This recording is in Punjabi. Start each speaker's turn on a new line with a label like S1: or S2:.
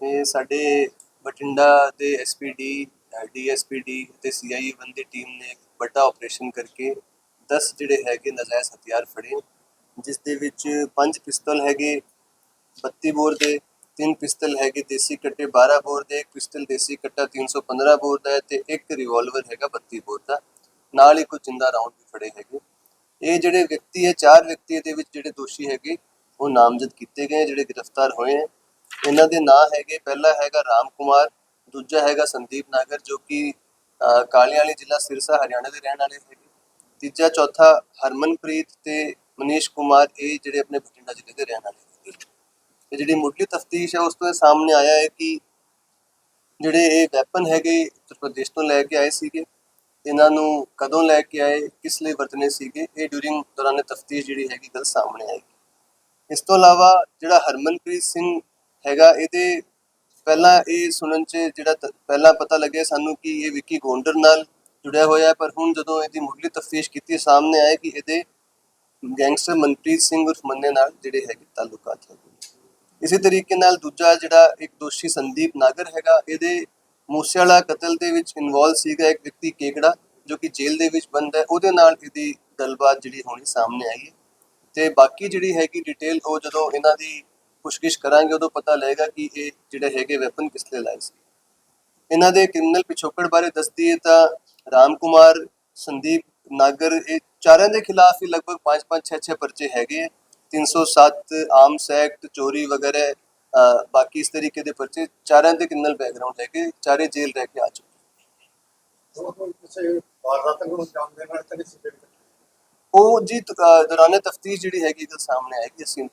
S1: ਇਹ ਸਾਡੇ ਬਠਿੰਡਾ ਦੇ ਐਸਪੀਡੀ ਡੀਐਸਪੀਡੀ ਤੇ ਸੀਆਈਏ ਵਨ ਦੀ ਟੀਮ ਨੇ ਇੱਕ ਵੱਡਾ ਆਪਰੇਸ਼ਨ ਕਰਕੇ 10 ਜਿਹੜੇ ਹੈਗੇ ਨਜਾਇਜ਼ ਹਥਿਆਰ ਫੜੇ, ਜਿਸ ਦੇ ਵਿੱਚ ਪੰਜ ਪਿਸਤਲ ਹੈਗੇ 32 ਬੋਰ ਦੇ, ਤਿੰਨ ਪਿਸਤਲ ਹੈਗੇ ਦੇਸੀ ਕੱਟੇ 12 ਬੋਰ ਦੇ, ਇੱਕ ਪਿਸਤਲ ਦੇਸੀ ਕੱਟਾ 315 ਬੋਰ ਦਾ ਹੈ ਤੇ ਇੱਕ ਰਿਵਾਲਵਰ ਹੈਗਾ 32 ਬੋਰ ਦਾ। ਨਾਲ ਹੀ ਕੁਝ ਜਿੰਦਾ ਰਾਉਂਡ ਵੀ ਫੜੇ ਹੈਗੇ। ਇਹ ਜਿਹੜੇ ਵਿਅਕਤੀ ਹੈ, ਚਾਰ ਵਿਅਕਤੀ ਦੇ ਵਿੱਚ ਜਿਹੜੇ ਦੋਸ਼ੀ ਹੈਗੇ, ਉਹ ਨਾਮਜ਼ਦ ਕੀਤੇ ਗਏ, ਜਿਹੜੇ ਗ੍ਰਿਫਤਾਰ ਹੋਏ ਹੈ। ਇਹਨਾਂ ਦੇ ਨਾਂ ਹੈਗੇ, ਪਹਿਲਾ ਹੈਗਾ ਰਾਮ ਕੁਮਾਰ, ਦੂਜਾ ਹੈਗਾ ਸੰਦੀਪ ਨਾਗਰ, ਜੋ ਕਿ ਕਾਲੀਆਂ ਵਾਲੀ ਜ਼ਿਲ੍ਹਾ ਸਿਰਸਾ, ਹਰਿਆਣਾ ਦੇ ਰਹਿਣ ਵਾਲੇ ਹੈਗੇ। ਤੀਜਾ, ਚੌਥਾ ਹਰਮਨਪ੍ਰੀਤ ਤੇ ਮਨੀਸ਼ ਕੁਮਾਰ, ਇਹ ਜਿਹੜੇ ਆਪਣੇ ਬਠਿੰਡਾ ਜ਼ਿਲ੍ਹੇ ਦੇ ਰਹਿਣ ਵਾਲੇ ਹੈਗੇ। ਤੇ ਜਿਹੜੀ ਮੁੱਢਲੀ ਤਫਤੀਸ਼ ਹੈ, ਉਸ ਤੋਂ ਇਹ ਸਾਹਮਣੇ ਆਇਆ ਹੈ ਕਿ ਜਿਹੜੇ ਇਹ ਵੈਪਨ ਹੈਗੇ, ਉੱਤਰ ਪ੍ਰਦੇਸ਼ ਤੋਂ ਲੈ ਕੇ ਆਏ ਸੀਗੇ, ਇਹਨਾਂ ਨੂੰ ਕਦੋਂ ਲੈ ਕੇ ਆਏ, ਕਿਸ ਲਈ ਵਰਤਨੇ ਸੀਗੇ, ਇਹ ਡਿਊਰਿੰਗ ਦੌਰਾਨ ਤਫਤੀਸ਼ ਜਿਹੜੀ ਹੈਗੀ ਗੱਲ ਸਾਹਮਣੇ ਆਏਗੀ। ਇਸ ਤੋਂ ਇਲਾਵਾ ਜਿਹੜਾ ਹਰਮਨਪ੍ਰੀਤ ਸਿੰਘ ਹੈਗਾ, ਇਹਦੇ ਪਹਿਲਾਂ ਇਹ ਸੁਣਨ ਚ ਜਿਹੜਾ ਤ- ਪਹਿਲਾਂ ਪਤਾ ਲੱਗਿਆ ਸਾਨੂੰ ਕਿ ਇਹ ਵਿੱਕੀ ਗੋਂਡਰ ਨਾਲ ਜੁੜਿਆ ਹੋਇਆ ਹੈ, ਪਰ ਹੁਣ ਜਦੋਂ ਇਹਦੀ ਮੁੱਢਲੀ ਤਫਤੀਸ਼ ਕੀਤੀ ਸਾਹਮਣੇ ਆਇਆ ਕਿ ਇਹਦੇ ਗੈਂਗਸਟਰ ਮਨਪ੍ਰੀਤ ਸਿੰਘ ਉਰਫ ਮੰਨੇ ਨਾਲ ਜਿਹੜੇ ਹੈਗੇ ਤਾਲੁਕਾਤ ਹੈਗੇ ਇਸੇ ਤਰੀਕੇ ਨਾਲ ਦੂਜਾ ਜਿਹੜਾ ਇੱਕ ਦੋਸ਼ੀ ਸੰਦੀਪ ਨਾਗਰ ਹੈਗਾ, ਇਹਦੇ ਮੂਸੇਵਾਲਾ ਕਤਲ ਦੇ ਵਿੱਚ ਇਨਵੋਲਵ ਸੀਗਾ ਇੱਕ ਵਿਅਕਤੀ ਕੇਕੜਾ, ਜੋ ਕਿ ਜੇਲ੍ਹ ਦੇ ਵਿੱਚ ਬੰਦ ਹੈ, ਉਹਦੇ ਨਾਲ ਇਹਦੀ ਗੱਲਬਾਤ ਜਿਹੜੀ ਹੋਣੀ ਸਾਹਮਣੇ ਆਈ ਹੈ। ਤੇ ਬਾਕੀ ਜਿਹੜੀ ਹੈਗੀ ਡਿਟੇਲ ਉਹ ਜਦੋਂ ਇਹਨਾਂ ਦੀ ਪੁੱਛਗਿੱਛ ਕਰਾਂਗੇ ਉਦੋਂ ਪਤਾ ਲੱਗੇਗਾ ਕਿ ਇਹ ਜਿਹੜੇ ਹੈਗੇ ਵੈਪਨ ਕਿਸ ਲਈ ਲਾਏ ਸੀ। ਇਹਨਾਂ ਦੇ ਕ੍ਰਿਮੀਨਲ ਪਿਛੋਕੜ ਬਾਰੇ ਦੱਸਦੀ ਹੈ ਤਾਂ ਰਾਮ ਕੁਮਾਰ ਸੰਦੀਪ ਨਾਗਰ ਇਹ ਚਾਰਾਂ ਦੇ ਖਿਲਾਫ ਹੀ ਲਗਭਗ 5-5 6-6 ਪਰਚੇ ਹੈਗੇ ਹੈ। 307 ਆਰਮਸ ਐਕਟ ਚੋਰੀ ਵਗੈਰਾ ਬਾਕੀ ਇਸ ਤਰੀਕੇ ਦੇ ਪਰਚੇ ਚਾਰਾਂ ਦੇ ਕ੍ਰਿਮੀਨਲ ਬੈਕਗ੍ਰਾਉਂਡ ਹੈਗੇ ਚਾਰੇ ਜੇਲ੍ਹ ਰਹਿ ਕੇ ਆ ਚੁੱਕੇ
S2: ਉਹ ਤਾਂ
S1: ਜੀ ਤ- ਦੌਰਾਨੇ ਤਫਤੀਸ਼ ਜਿਹੜੀ ਹੈਗੀ ਇਹ ਸਾਹਮਣੇ ਆਏਗੀ ਅਸੀਂ